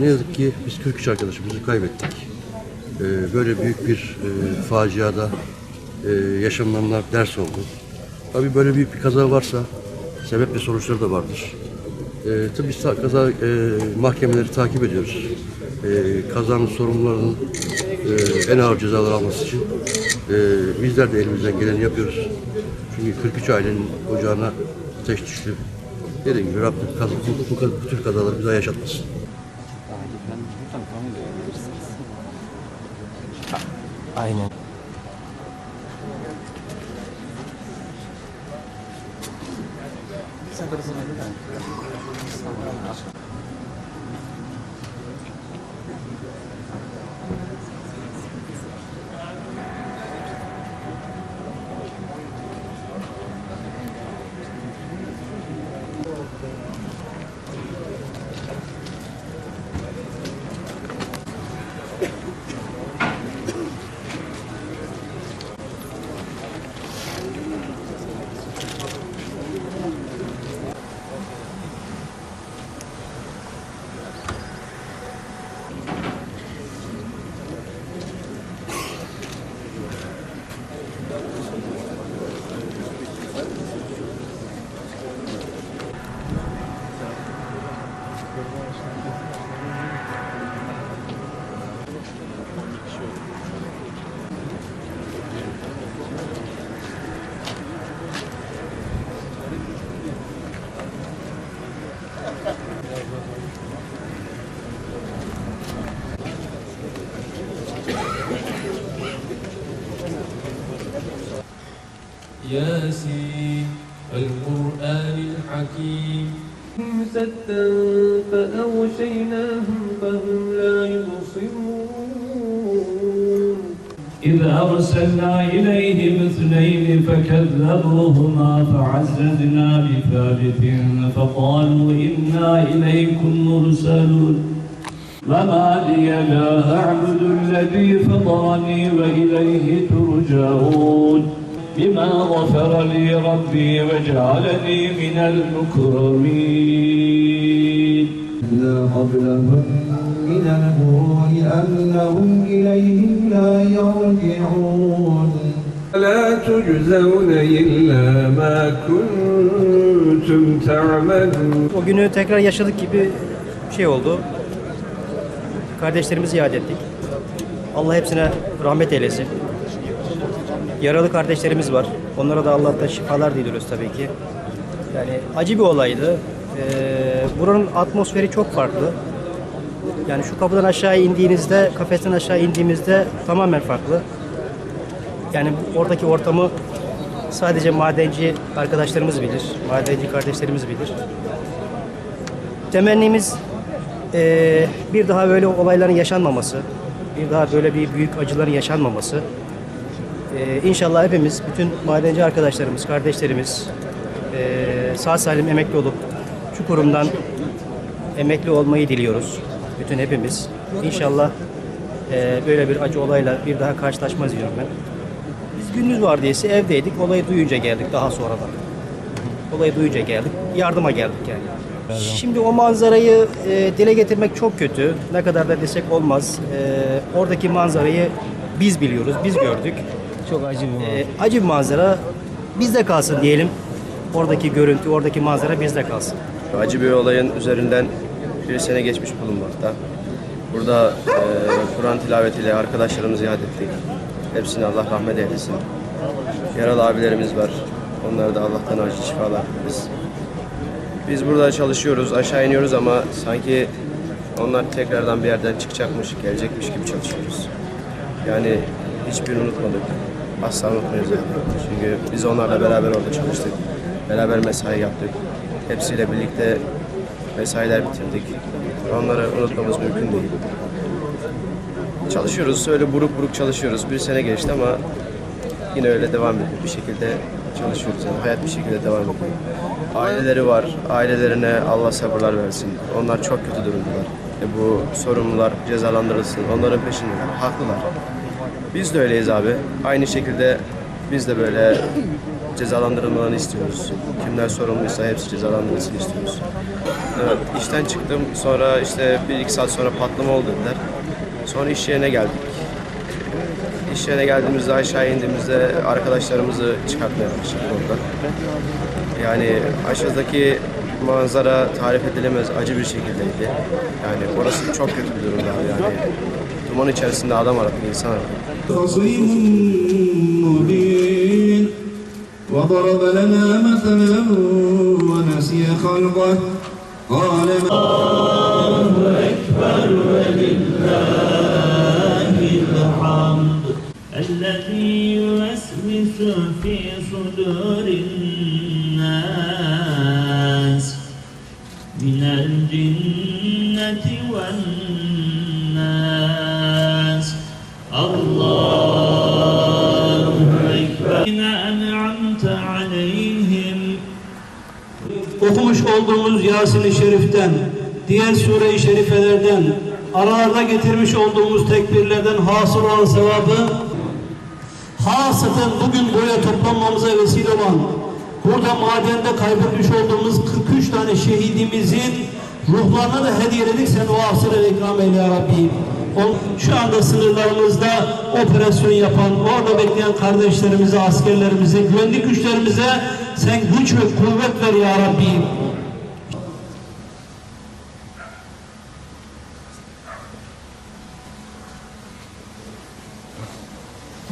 Ne yazık ki biz 43 arkadaşımızı kaybettik. Ee, böyle büyük bir e, faciada e, yaşananlar ders oldu. Tabii böyle büyük bir kaza varsa sebep ve sonuçları da vardır. Ee, tabii biz kaza e, mahkemeleri takip ediyoruz. Ee, kazanın sorumlularının e, en ağır cezalar alması için e, bizler de elimizden geleni yapıyoruz. Çünkü 43 ailenin ocağına ateş düştü. Dediğim gibi Rabbim bu, bu, bu tür kazaları daha yaşatmasın. Aynen. ياسين القرآن الحكيم. سدا فأغشيناهم فهم لا يبصرون. إذ أرسلنا إليهم اثنين فكذبوهما فعززنا بثالث فقالوا إنا إليكم مرسلون. وما لي لا أعبد الذي فطرني وإليه ترجعون. بما غفر لي ربي وجعلني من المكرمين إلا قبلهم من الغرور أنهم إليهم لا يرجعون لا تجزون إلا ما كنتم تعملون O günü tekrar yaşadık gibi bir şey oldu. Kardeşlerimizi iade ettik. Allah hepsine rahmet eylesin. Yaralı kardeşlerimiz var. Onlara da Allah'tan şifalar diliyoruz tabii ki. Yani acı bir olaydı. Ee, buranın atmosferi çok farklı. Yani şu kapıdan aşağı indiğinizde, kafesten aşağı indiğimizde tamamen farklı. Yani oradaki ortamı sadece madenci arkadaşlarımız bilir, madenci kardeşlerimiz bilir. Temennimiz eee, bir daha böyle olayların yaşanmaması, bir daha böyle bir büyük acıların yaşanmaması. Eee inşallah hepimiz, bütün madenci arkadaşlarımız, kardeşlerimiz eee, sağ salim emekli olup şu kurumdan emekli olmayı diliyoruz. Bütün hepimiz. İnşallah eee, böyle bir acı olayla bir daha karşılaşmaz diyorum ben. Biz gündüz vardiyası evdeydik. Olayı duyunca geldik daha sonradan. Olayı duyunca geldik. Yardıma geldik yani. Şimdi o manzarayı e, dile getirmek çok kötü. Ne kadar da desek olmaz. E, oradaki manzarayı biz biliyoruz, biz gördük. Çok acı bir E, acı bir manzara bizde kalsın diyelim. Oradaki görüntü, oradaki manzara bizde kalsın. Acı bir olayın üzerinden bir sene geçmiş bulunmakta. Burada e, Kur'an tilavetiyle arkadaşlarımızı yad ettik. Hepsine Allah rahmet eylesin. Yaralı abilerimiz var. Onlara da Allah'tan acil şifalar dileriz. Biz burada çalışıyoruz, aşağı iniyoruz ama sanki onlar tekrardan bir yerden çıkacakmış, gelecekmiş gibi çalışıyoruz. Yani hiçbirini unutmadık. Asla unutmayız. Çünkü biz onlarla beraber orada çalıştık. Beraber mesai yaptık. Hepsiyle birlikte mesailer bitirdik. Onları unutmamız mümkün değil. Çalışıyoruz, öyle buruk buruk çalışıyoruz. Bir sene geçti ama yine öyle devam ediyor. Bir şekilde çalışıyoruz yani. Hayat bir şekilde devam ediyor. Aileleri var. Ailelerine Allah sabırlar versin. Onlar çok kötü durumdalar. E bu sorumlular cezalandırılsın. Onların peşindeler. Haklılar. Biz de öyleyiz abi. Aynı şekilde biz de böyle cezalandırılmalarını istiyoruz. Kimler sorumluysa hepsi cezalandırılsın istiyoruz. Evet, işten çıktım. Sonra işte bir iki saat sonra patlama oldu dediler. Sonra iş yerine geldik. İş yerine geldiğimizde aşağı indiğimizde arkadaşlarımızı çıkartmaya başladık oradan. Yani aşağıdaki manzara tarif edilemez acı bir şekildeydi. Yani orası çok kötü bir durumda yani. Duman içerisinde adam aradık, insan aradık. خصيم مبين وضرب لنا مثلا ونسي خلقه قال الذي يوسوس في صدور الناس من الجنة والناس Yasin-i Şerif'ten, diğer sure-i şerifelerden, aralarda getirmiş olduğumuz tekbirlerden hasıl olan sevabı, hasreten bugün buraya toplanmamıza vesile olan, burada madende kaybetmiş olduğumuz 43 tane şehidimizin ruhlarına da hediyeledik sen o hasıla ikram eyle ya Rabbi. Şu anda sınırlarımızda operasyon yapan, orada bekleyen kardeşlerimize, askerlerimize, güvenlik güçlerimize sen güç ve kuvvet ver ya Rabbi.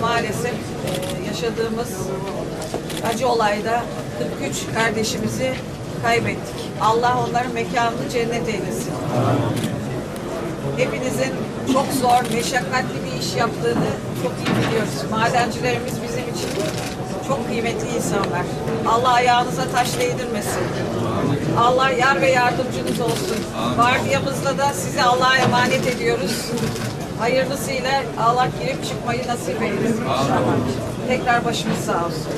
Maalesef e, yaşadığımız acı olayda 43 kardeşimizi kaybettik. Allah onların mekanını cennet eylesin. Hepinizin çok zor, meşakkatli bir iş yaptığını çok iyi biliyoruz. Madencilerimiz bizim için çok kıymetli insanlar. Allah ayağınıza taş değdirmesin. Allah yar ve yardımcınız olsun. Vardiyamızda da sizi Allah'a emanet ediyoruz. Hayırlısıyla Allah girip çıkmayı nasip eylesin inşallah. Tekrar başımız sağ olsun.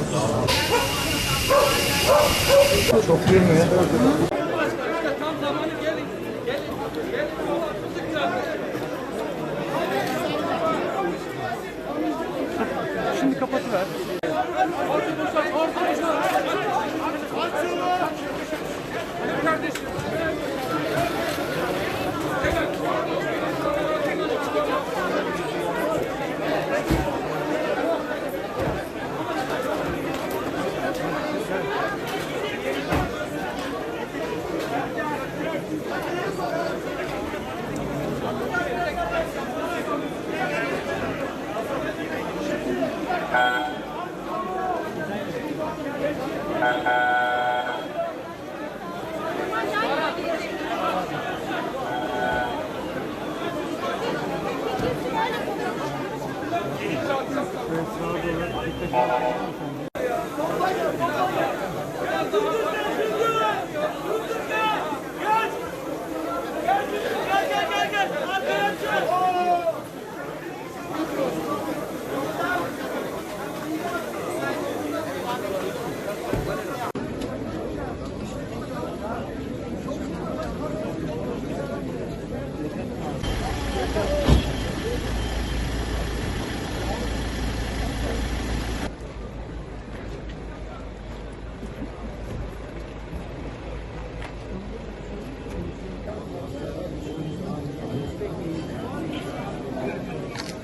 Çok değil? Şimdi kapatıver. Arkadaşlar, arkadaşlar. Açılın. Kardeşim.